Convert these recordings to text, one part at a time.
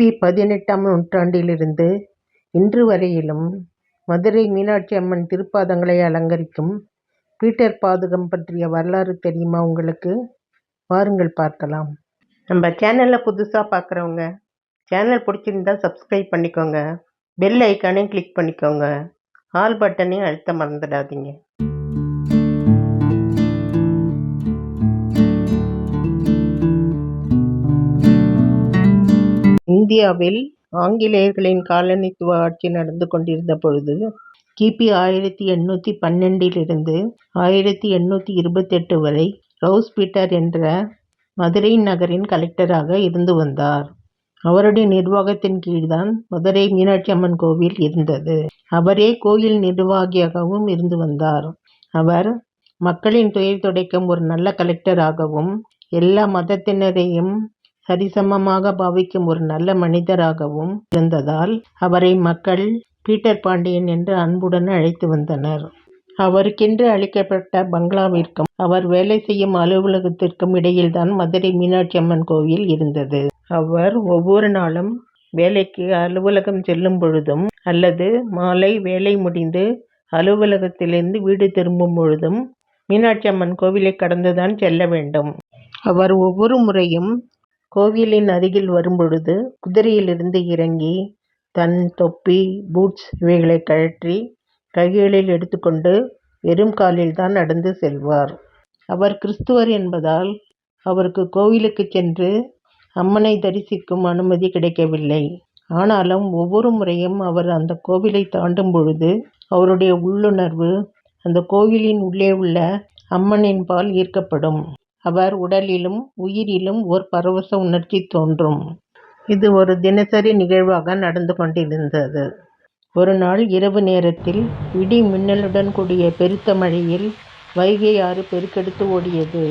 கிபி பதினெட்டாம் நூற்றாண்டிலிருந்து இன்று வரையிலும் மதுரை மீனாட்சி அம்மன் திருப்பாதங்களை அலங்கரிக்கும் பீட்டர் பாதகம் பற்றிய வரலாறு தெரியுமா உங்களுக்கு? வாருங்கள் பார்க்கலாம். நம்ம சேனலில் புதுசாக பார்க்குறவங்க சேனல் பிடிச்சிருந்தா சப்ஸ்கிரைப் பண்ணிக்கோங்க. பெல் ஐக்கானையும் கிளிக் பண்ணிக்கோங்க. ஆல் பட்டனையும் அழுத்த மறந்துடாதீங்க. இந்தியாவில் ஆங்கிலேயர்களின் காலனித்துவ ஆட்சி நடந்து கொண்டிருந்த பொழுது கிபி ஆயிரத்தி எண்ணூற்றி பன்னெண்டிலிருந்து ஆயிரத்தி எண்ணூற்றி இருபத்தெட்டு வரை ரவுஸ் பீட்டர் என்ற மதுரை நகரின் கலெக்டராக இருந்து வந்தார். அவருடைய நிர்வாகத்தின் கீழ்தான் மதுரை மீனாட்சி அம்மன் கோவில் இருந்தது. அவரே கோயில் நிர்வாகியாகவும் இருந்து வந்தார். அவர் மக்களின் துயர் துடைக்கும் ஒரு நல்ல கலெக்டராகவும் எல்லா மதத்தினரையும் சரிசமமாக பாவிக்கும் ஒரு நல்ல மனிதராகவும் இருந்ததால் அவரை மக்கள் பீட்டர் பாண்டியன் என்று அன்புடன் அழைத்து வந்தனர். அவருக்கென்று அளிக்கப்பட்ட பங்களாவிற்கும் அவர் வேலை செய்யும் அலுவலகத்திற்கும் இடையில்தான் மதுரை மீனாட்சி அம்மன் கோவில் இருந்தது. அவர் ஒவ்வொரு நாளும் வேலைக்கு அலுவலகம் செல்லும் பொழுதும் அல்லது மாலை வேலை முடிந்து அலுவலகத்திலிருந்து வீடு திரும்பும் பொழுதும் மீனாட்சி அம்மன் கோவிலை கடந்துதான் செல்ல வேண்டும். அவர் ஒவ்வொரு முறையும் கோவிலின் அருகில் வரும்பொழுது குதிரையிலிருந்து இறங்கி தன் தொப்பி பூட்ஸ் இவைகளை கழற்றி கைகளில் எடுத்துக்கொண்டு வெறும் காலில் தான் நடந்து செல்வார். அவர் கிறிஸ்துவர் என்பதால் அவருக்கு கோவிலுக்கு சென்று அம்மனை தரிசிக்கும் அனுமதி கிடைக்கவில்லை. ஆனாலும் ஒவ்வொரு முறையும் அவர் அந்த கோவிலை தாண்டும் பொழுது அவருடைய உள்ளுணர்வு அந்த கோவிலின் உள்ளே உள்ள அம்மனின் பால் ஈர்க்கப்படும். அவர் உடலிலும் உயிரிலும் ஓர் பரவச உணர்ச்சி தோன்றும். இது ஒரு தினசரி நிகழ்வாக நடந்து கொண்டிருந்தது. ஒரு நாள் இரவு நேரத்தில் இடி மின்னலுடன் கூடிய பெருத்த மழையில் வைகை ஆறு பெருக்கெடுத்து ஓடியது.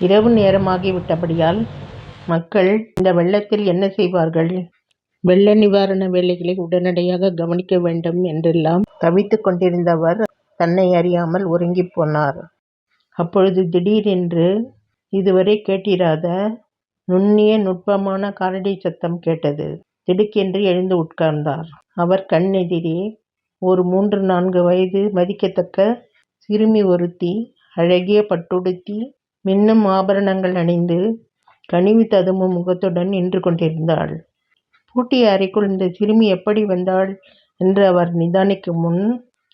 இரவு நேரமாகிவிட்டபடியால் மக்கள் இந்த வெள்ளத்தில் என்ன செய்வார்கள்? வெள்ள நிவாரண வேலைகளை உடனடியாக கவனிக்க வேண்டும் என்றெல்லாம் தவித்து கொண்டிருந்தவர் தன்னை அறியாமல் உறங்கி போனார். அப்பொழுது திடீரென்று இதுவரை கேட்டிராத நுண்ணிய நுட்பமான காலடி சத்தம் கேட்டது. திடுக்கென்று எழுந்து உட்கார்ந்தார். அவர் கண்ணெதிரே ஒரு மூன்று நான்கு வயது மதிக்கத்தக்க சிறுமி ஒருத்தி அழகிய பட்டுடுத்தி மின்னும் ஆபரணங்கள் அணிந்து கனிவு ததும்பும் முகத்துடன் நின்று கொண்டிருந்தாள். பூட்டிய அறைக்குள் இந்த சிறுமி எப்படி வந்தாள் என்று அவர் நிதானிக்கும் முன்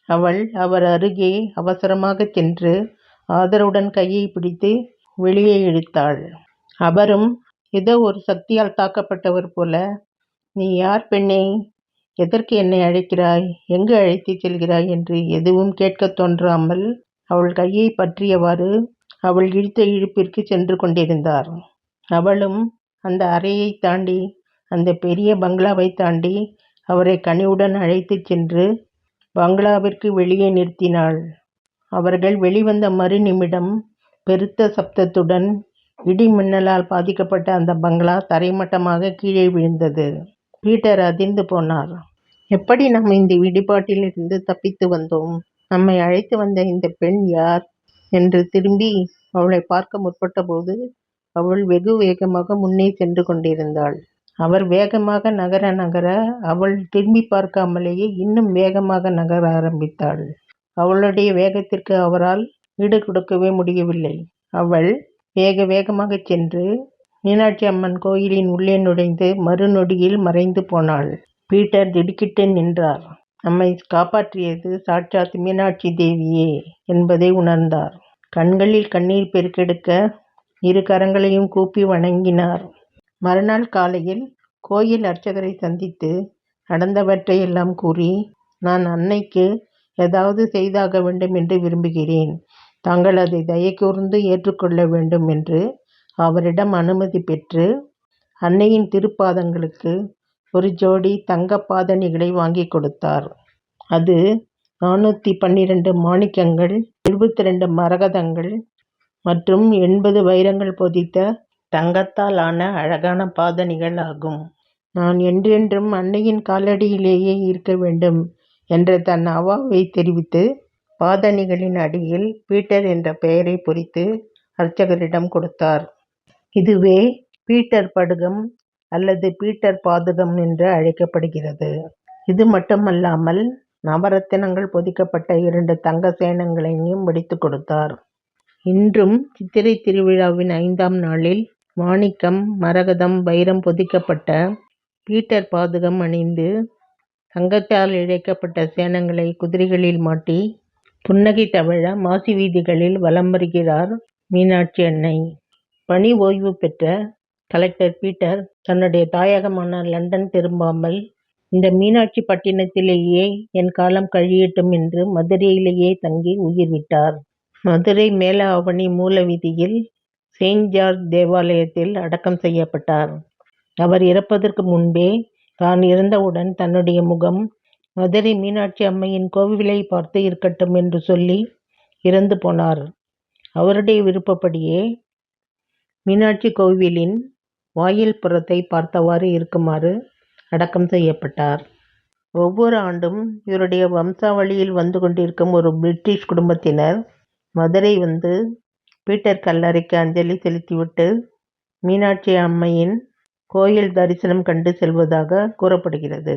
அவள் அவர் அருகே அவசரமாக சென்று ஆதரவுடன் கையை பிடித்து வெளியே இழுத்தாள். அவரும் ஏதோ ஒரு சக்தியால் தாக்கப்பட்டவர் போல. நீ யார் பெண்ணே? எதற்கு என்னை அழைக்கிறாய்? எங்கு அழைத்துச் செல்கிறாய்? என்று எதுவும் கேட்கத் தோன்றாமல் அவள் கையை பற்றியவாறு அவள் இழுத்த இழுப்பிற்கு சென்று கொண்டிருந்தார். அவளும் அந்த அறையை தாண்டி அந்த பெரிய பங்களாவை தாண்டி அவரை கனிவுடன் அழைத்துச் சென்று பங்களாவிற்கு வெளியே நிறுத்தினாள். அவர்கள் வெளிவந்த மறு நிமிடம் பெருத்த சப்தத்துடன் இடி மின்னலால் பாதிக்கப்பட்ட அந்த பங்களா தரைமட்டமாக கீழே விழுந்தது. பீட்டர் அதிர்ந்து போனார். எப்படி நாம் இந்த இடிபாட்டிலிருந்து தப்பித்து வந்தோம்? நம்மை அழைத்து வந்த இந்த பெண் யார்? என்று திரும்பி அவளை பார்க்க முற்பட்டபோது அவள் வெகு வேகமாக முன்னே சென்று கொண்டிருந்தாள். அவர் வேகமாக நகர நகர அவள் திரும்பி பார்க்காமலேயே இன்னும் வேகமாக நகர ஆரம்பித்தாள். அவளுடைய வேகத்திற்கு அவரால் ஈடு கொடுக்கவே முடியவில்லை. அவள் வேக வேகமாக சென்று மீனாட்சி அம்மன் கோயிலின் உள்ளே நுழைந்து மறுநொடியில் மறைந்து போனாள். பீட்டர் திடுக்கிட்டு நின்றார். நம்மை காப்பாற்றியது சாட்சாத் மீனாட்சி தேவியே என்பதை உணர்ந்தார். கண்களில் கண்ணீர் பெருக்கெடுக்க இரு கரங்களையும் கூப்பி வணங்கினார். மறுநாள் காலையில் கோயில் அர்ச்சகரை சந்தித்து நடந்தவற்றையெல்லாம் கூறி நான் அன்னைக்கு ஏதாவது செய்தாக வேண்டும் என்று விரும்புகிறேன். தாங்கள் அதை தயக்கூர்ந்து ஏற்றுக்கொள்ள வேண்டும் என்று அவரிடம் அனுமதி பெற்று அன்னையின் திருப்பாதங்களுக்கு ஒரு ஜோடி தங்க பாதணிகளை வாங்கி கொடுத்தார். அது நானூற்றி பன்னிரண்டு மாணிக்கங்கள் எழுபத்தி ரெண்டு மரகதங்கள் மற்றும் எண்பது வைரங்கள் பொதித்த தங்கத்தால் ஆன அழகான பாதணிகள் ஆகும். நான் என்றென்றும் அன்னையின் காலடியிலேயே இருக்க வேண்டும் என்ற தன் அவாவை தெரிவித்து பாதணிகளின் அடியில் பீட்டர் என்ற பெயரை பொறித்து அர்ச்சகரிடம் கொடுத்தார் இதுவே பீட்டர் படுகம் அல்லது பீட்டர் பாதுகம் என்று அழைக்கப்படுகிறது. இது மட்டுமல்லாமல் நவரத்தினங்கள் பொதிக்கப்பட்ட இரண்டு தங்க சேனங்களையும் வடித்துக் கொடுத்தார். இன்றும் சித்திரைத் திருவிழாவின் ஐந்தாம் நாளில் மாணிக்கம், மரகதம், வைரம் பொதிக்கப்பட்ட பீட்டர் பாதுகம் அணிந்து, தங்கத்தால் இழைக்கப்பட்ட சேனங்களை குதிரைகளில் மாட்டி, புன்னகை தவழ மாசி வீதிகளில் வலம் வருகிறார் மீனாட்சி அன்னை. பணி ஓய்வு பெற்ற கலெக்டர் பீட்டர் தன்னுடைய தாயகமான லண்டன் திரும்பாமல், இந்த மீனாட்சி பட்டினத்திலேயே என் காலம் கழியட்டும் என்று மதுரையிலேயே தங்கி உயிர் விட்டார். மதுரை மேல ஆவணி மூல வீதியில் செயின்ட் ஜார்ஜ் தேவாலயத்தில் அடக்கம் செய்யப்பட்டார். அவர் இறப்பதற்கு முன்பே தான் இறந்தவுடன் தன்னுடைய முகம் மதுரை மீனாட்சி அம்மையின் கோவிலை பார்த்து இருக்கட்டும் என்று சொல்லி இறந்து போனார். அவருடைய விருப்பப்படியே மீனாட்சி கோவிலின் வாயில் புறத்தை பார்த்தவாறு இருக்குமாறு அடக்கம் செய்யப்பட்டார். ஒவ்வொரு ஆண்டும் இவருடைய வம்சாவளியில் வந்து கொண்டிருக்கும் ஒரு பிரிட்டிஷ் குடும்பத்தினர் மதுரை வந்து பீட்டர் கல்லறைக்கு அஞ்சலி செலுத்திவிட்டு மீனாட்சி அம்மையின் கோயில் தரிசனம் கண்டு செல்வதாக கூறப்படுகிறது.